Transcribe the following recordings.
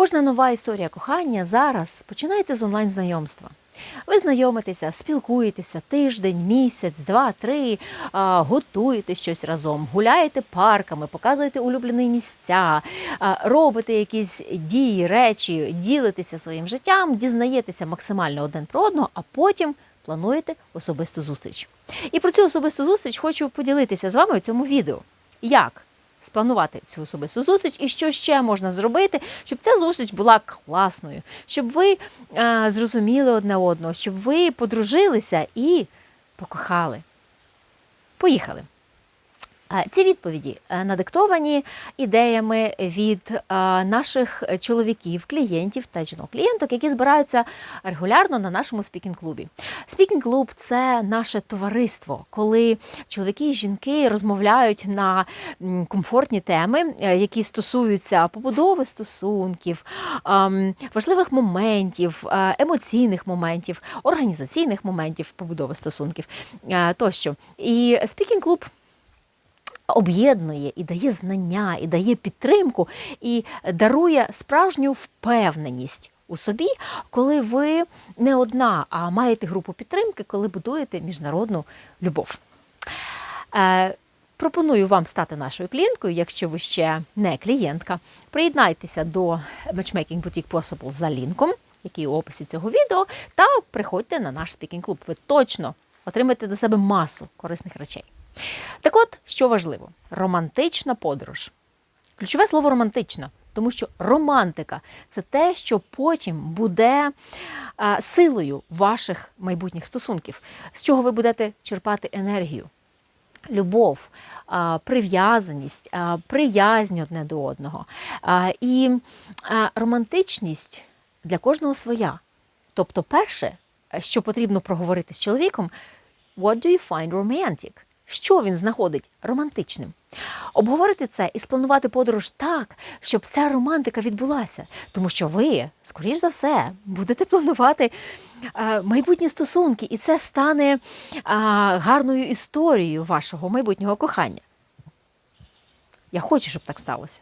Кожна нова історія кохання зараз починається з онлайн-знайомства. Ви знайомитеся, спілкуєтеся тиждень, місяць, два, три, готуєте щось разом, гуляєте парками, показуєте улюблені місця, робите якісь дії, речі, ділитеся своїм життям, дізнаєтеся максимально один про одного, а потім плануєте особисту зустріч. І про цю особисту зустріч хочу поділитися з вами у цьому відео. Як спланувати цю особисту зустріч і що ще можна зробити, щоб ця зустріч була класною, щоб ви е, зрозуміли одне одного, щоб ви подружилися і покохали. Поїхали. Ці відповіді е, надиктовані ідеями від е, наших чоловіків, клієнтів та жінок-клієнток, які збираються регулярно на нашому спікінг-клубі. Спікінг-клуб це наше товариство, коли чоловіки і жінки розмовляють на комфортні теми, е, які стосуються побудови стосунків, важливих моментів, емоційних моментів, організаційних моментів побудови стосунків тощо. І спікінг-клуб об'єднує і дає знання, і дає підтримку, і дарує справжню впевненість у собі, коли ви не одна, а маєте групу підтримки, коли будуєте міжнародну любов. Е, Пропоную вам стати нашою клієнткою, якщо ви ще не клієнтка. Приєднайтеся до Matchmaking Boutique Possible за лінком, який у описі цього відео, та приходьте на наш спікінг клуб. Ви точно отримаєте до себе масу корисних речей. Так от, що важливо, романтична подорож. Ключове слово романтична, тому що романтика це те, що потім буде силою ваших майбутніх стосунків, з чого ви будете черпати енергію. Любов, прив'язаність, приязнь одне до одного. І романтичність для кожного своя. Тобто, перше, що потрібно проговорити з чоловіком, what do you find romantic? Що він знаходить романтичним? Обговорити це і спланувати подорож так, щоб ця романтика відбулася. Тому що ви, скоріш за все, будете планувати е, майбутні стосунки, і це стане е, гарною історією вашого майбутнього кохання. Я хочу, щоб так сталося.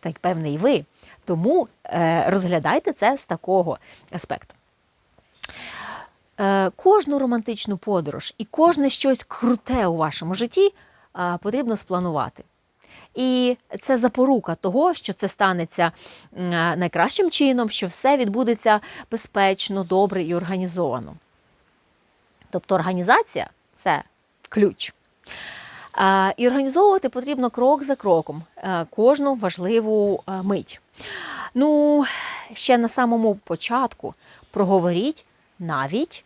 Так, певне, і ви. Тому е, розглядайте це з такого аспекту. Е, кожну романтичну подорож і кожне щось круте у вашому житті е, потрібно спланувати. І це запорука того, що це станеться е, найкращим чином, що все відбудеться безпечно, добре і організовано. Тобто організація це ключ. І організовувати потрібно крок за кроком кожну важливу мить. Ну, ще на самому початку проговоріть навіть,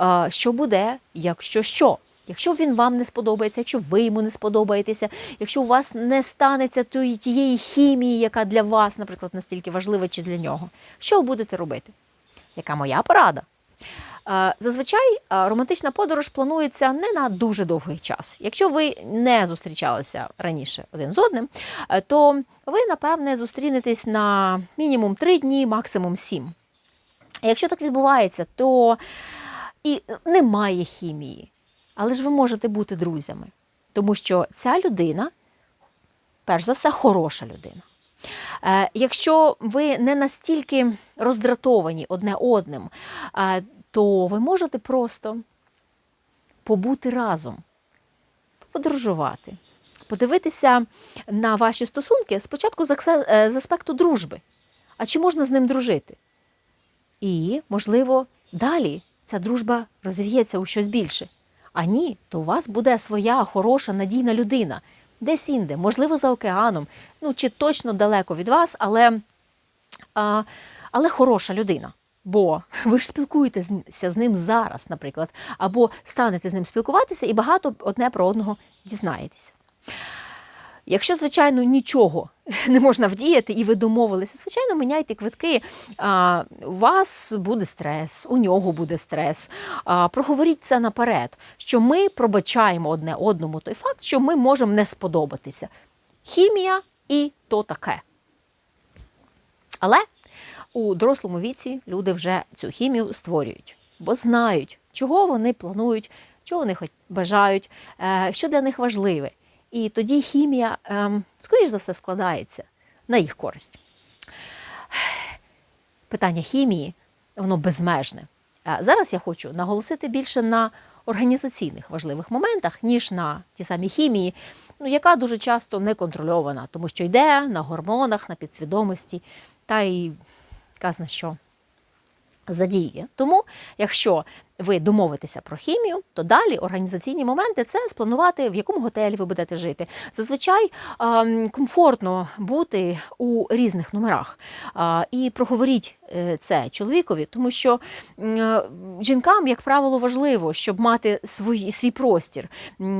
е, що буде, якщо що. Якщо він вам не сподобається, якщо ви йому не сподобаєтеся, якщо у вас не станеться тієї хімії, яка для вас, наприклад, настільки важлива чи для нього, що ви будете робити? Яка моя порада? Е, Зазвичай е, романтична подорож планується не на дуже довгий час. Якщо ви не зустрічалися раніше один з одним, то ви, напевне, зустрінетесь на мінімум 3 дні, максимум 7. Якщо так відбувається, то і немає хімії. Але ж ви можете бути друзями, тому що ця людина, перш за все, хороша людина. Е, Якщо ви не настільки роздратовані одне одним, е, то ви можете просто побути разом, подорожувати, подивитися на ваші стосунки спочатку е, з аспекту дружби. А чи можна з ним дружити? І, можливо, далі ця дружба розвіється у щось більше. А ні, то у вас буде своя хороша, надійна людина, десь інде, можливо, за океаном, ну чи точно далеко від вас, але, а, але хороша людина. Бо ви ж спілкуєтеся з ним зараз, наприклад, або станете з ним спілкуватися і багато одне про одного дізнаєтеся. Якщо, звичайно, нічого не можна вдіяти, і ви домовилися, звичайно, міняйте квитки. А, у вас буде стрес, у нього буде стрес. А, проговоріть це наперед, що ми пробачаємо одне одному той факт, що ми можемо не сподобатися. Хімія і то таке. Але у дорослому віці люди вже цю хімію створюють, бо знають, чого вони планують, чого вони бажають, е, що для них важливе. І тоді хімія, ем, скоріш за все, складається на їх користь. питання хімії, воно безмежне. А Зараз я хочу наголосити більше на організаційних важливих моментах, ніж на ті самі хімії, ну, яка дуже часто не контрольована, тому що йде на гормонах, на підсвідомості, та й казна що задіє. Тому, якщо ви домовитеся про хімію, то далі організаційні моменти це спланувати, в якому готелі ви будете жити. Зазвичай комфортно бути у різних номерах. І проговоріть е, це чоловікові, тому що е, жінкам, як правило, важливо, щоб мати свій, свій простір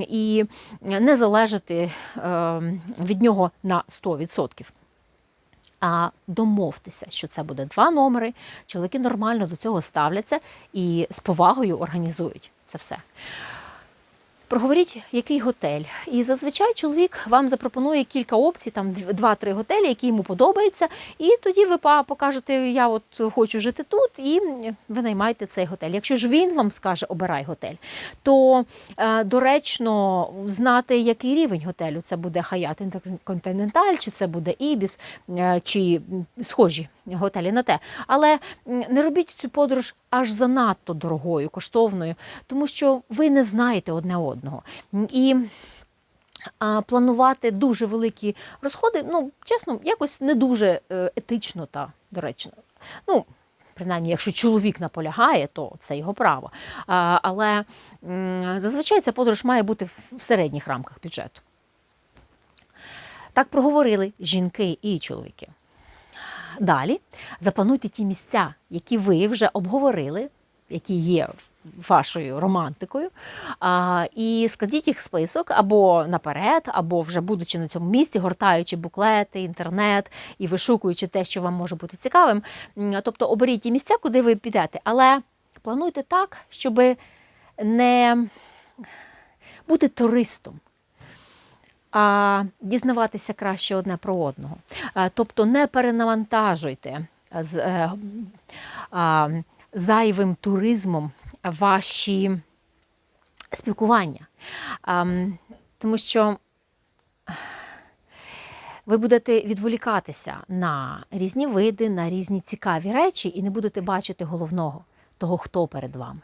і не залежати ем, від нього на 100%. А домовтеся, що це буде два номери. Чоловіки нормально до цього ставляться і з повагою організують це все. Проговоріть, який готель. І зазвичай чоловік вам запропонує кілька опцій, там дв- два-три готелі, які йому подобаються. І тоді ви покажете, я от хочу жити тут, і ви наймаєте цей готель. Якщо ж він вам скаже, обирай готель, то е, доречно знати, який рівень готелю. Це буде Хаят Intercontinental, чи це буде Ібіс, е, чи схожі готелі на те. Але не робіть цю подорож аж занадто дорогою, коштовною, тому що ви не знаєте одне одного. І планувати дуже великі розходи, ну, чесно, якось не дуже е, етично та доречно. Ну, Принаймні, якщо чоловік наполягає, то це його право. Але зазвичай ця подорож має бути в середніх рамках бюджету. Так проговорили жінки і чоловіки. Далі заплануйте ті місця, які ви вже обговорили, які є вашою романтикою, а, і складіть їх в список або наперед, або вже будучи на цьому місці, гортаючи буклети, інтернет і вишукуючи те, що вам може бути цікавим. Тобто оберіть ті місця, куди ви підете, але плануйте так, щоб не бути туристом а дізнаватися краще одне про одного. Е, Тобто не перенавантажуйте з е, зайвим туризмом ваші спілкування. Тому що ви будете відволікатися на різні види, на різні цікаві речі і не будете бачити головного, того, хто перед вами.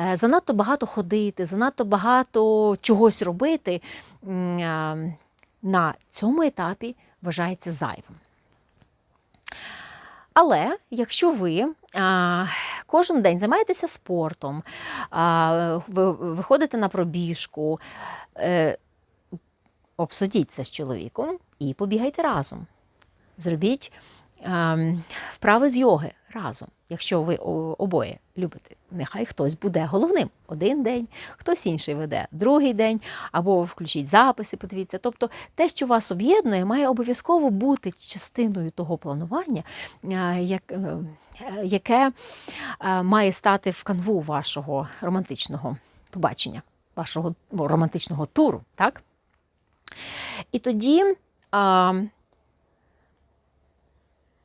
Е, Занадто багато ходити, занадто багато чогось робити е, на цьому етапі вважається зайвим. Але якщо ви а, кожен день займаєтеся спортом, а, ви виходите на пробіжку, е, обсудіть це з чоловіком і побігайте разом. Зробіть вправи з йоги разом, якщо ви обоє любите. Нехай хтось буде головним один день, хтось інший веде другий день, або включіть записи, подивіться. Тобто те, що вас об'єднує, має обов'язково бути частиною того планування, е, е, яке е, має стати в канву вашого романтичного побачення, вашого романтичного туру. Так? І тоді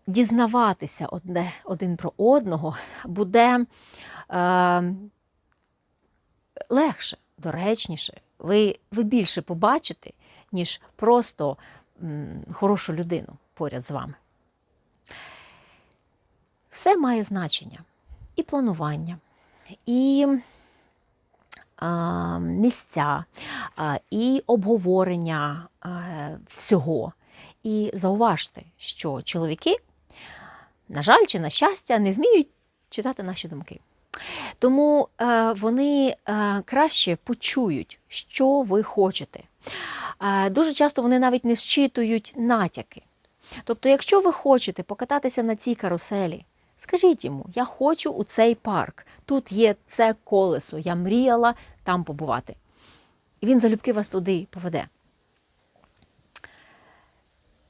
дізнаватися одне, один про одного буде а, легше, доречніше. Ви, ви більше побачите, ніж просто м, хорошу людину поряд з вами. Все має значення. І планування, і а, місця, а, і обговорення а, всього. І зауважте, що чоловіки, на жаль, чи на щастя, не вміють читати наші думки. Тому е, вони е, краще почують, що ви хочете. Е, дуже часто вони навіть не зчитують натяки. Тобто, якщо ви хочете покататися на цій каруселі, скажіть йому, я хочу у цей парк. Тут є це колесо, я мріяла там побувати. І він залюбки вас туди поведе.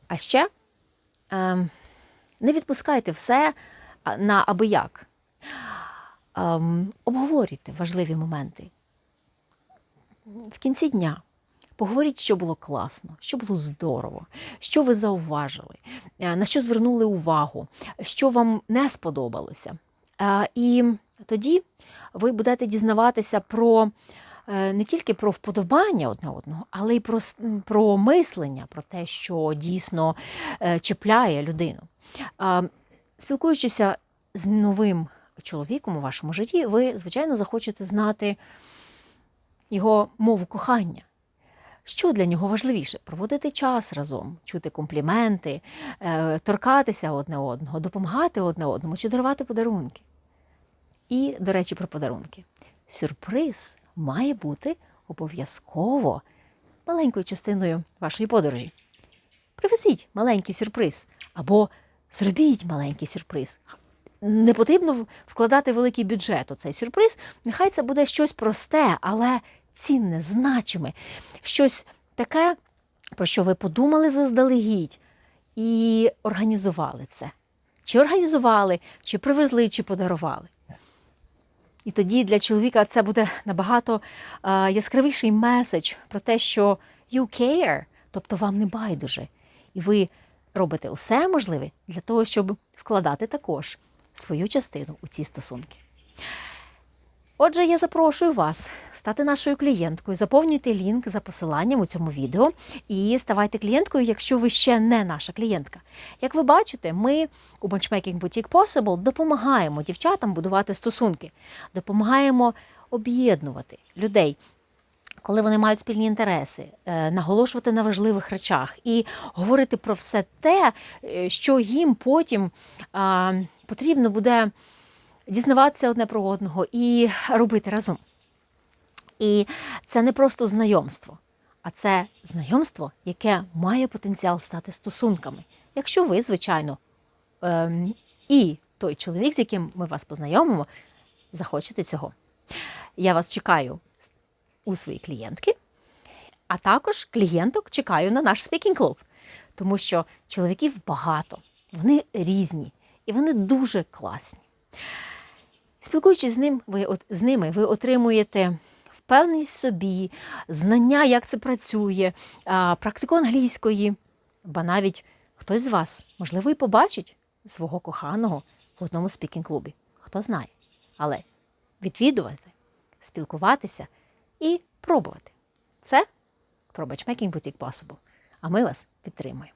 А ще ем, не відпускайте все на аби як. Ем, обговорюйте важливі моменти. В кінці дня поговоріть, що було класно, що було здорово, що ви зауважили, е, на що звернули увагу, що вам не сподобалося. Е, І тоді ви будете дізнаватися про не тільки про вподобання одне одного, але й про, про мислення, про те, що дійсно е, чіпляє людину. Е, спілкуючися з новим чоловіком у вашому житті, ви, звичайно, захочете знати його мову кохання. Що для нього важливіше? Проводити час разом, чути компліменти, е, торкатися одне одного, допомагати одне одному чи дарувати подарунки. І, до речі, про подарунки. Сюрприз має бути обов'язково маленькою частиною вашої подорожі. Привезіть маленький сюрприз або зробіть маленький сюрприз. Не потрібно вкладати великий бюджет у цей сюрприз. Нехай це буде щось просте, але цінне, значиме, щось таке, про що ви подумали заздалегідь і організували це. Чи організували, чи привезли, чи подарували. І тоді для чоловіка це буде набагато е, яскравіший меседж про те, що you care, тобто вам не байдуже. І ви робите усе можливе для того, щоб вкладати також свою частину у ці стосунки. Отже, я запрошую вас стати нашою клієнткою. Заповнюйте лінк за посиланням у цьому відео і ставайте клієнткою, якщо ви ще не наша клієнтка. Як ви бачите, ми у Matchmaking Boutique Possible допомагаємо дівчатам будувати стосунки, допомагаємо об'єднувати людей. Коли вони мають спільні інтереси, е, наголошувати на важливих речах і говорити про все те, е, що їм потім потрібно буде дізнаватися одне про одного і робити разом. І це не просто знайомство, а це знайомство, яке має потенціал стати стосунками. Якщо ви, звичайно, ем, і той чоловік, з яким ми вас познайомимо, захочете цього. Я вас чекаю у свої клієнтки, а також клієнток чекаю на наш спікінг клуб, тому що чоловіків багато, вони різні і вони дуже класні. Спілкуючись з ним, ви от з ними, ви отримуєте впевненість в собі, знання, як це працює, практику англійської, ба навіть хтось з вас, можливо, і побачить свого коханого в одному спікінг-клубі. Хто знає. Але відвідувати, спілкуватися і пробувати. Це про Matchmaking Boutique Possible. А ми вас підтримуємо.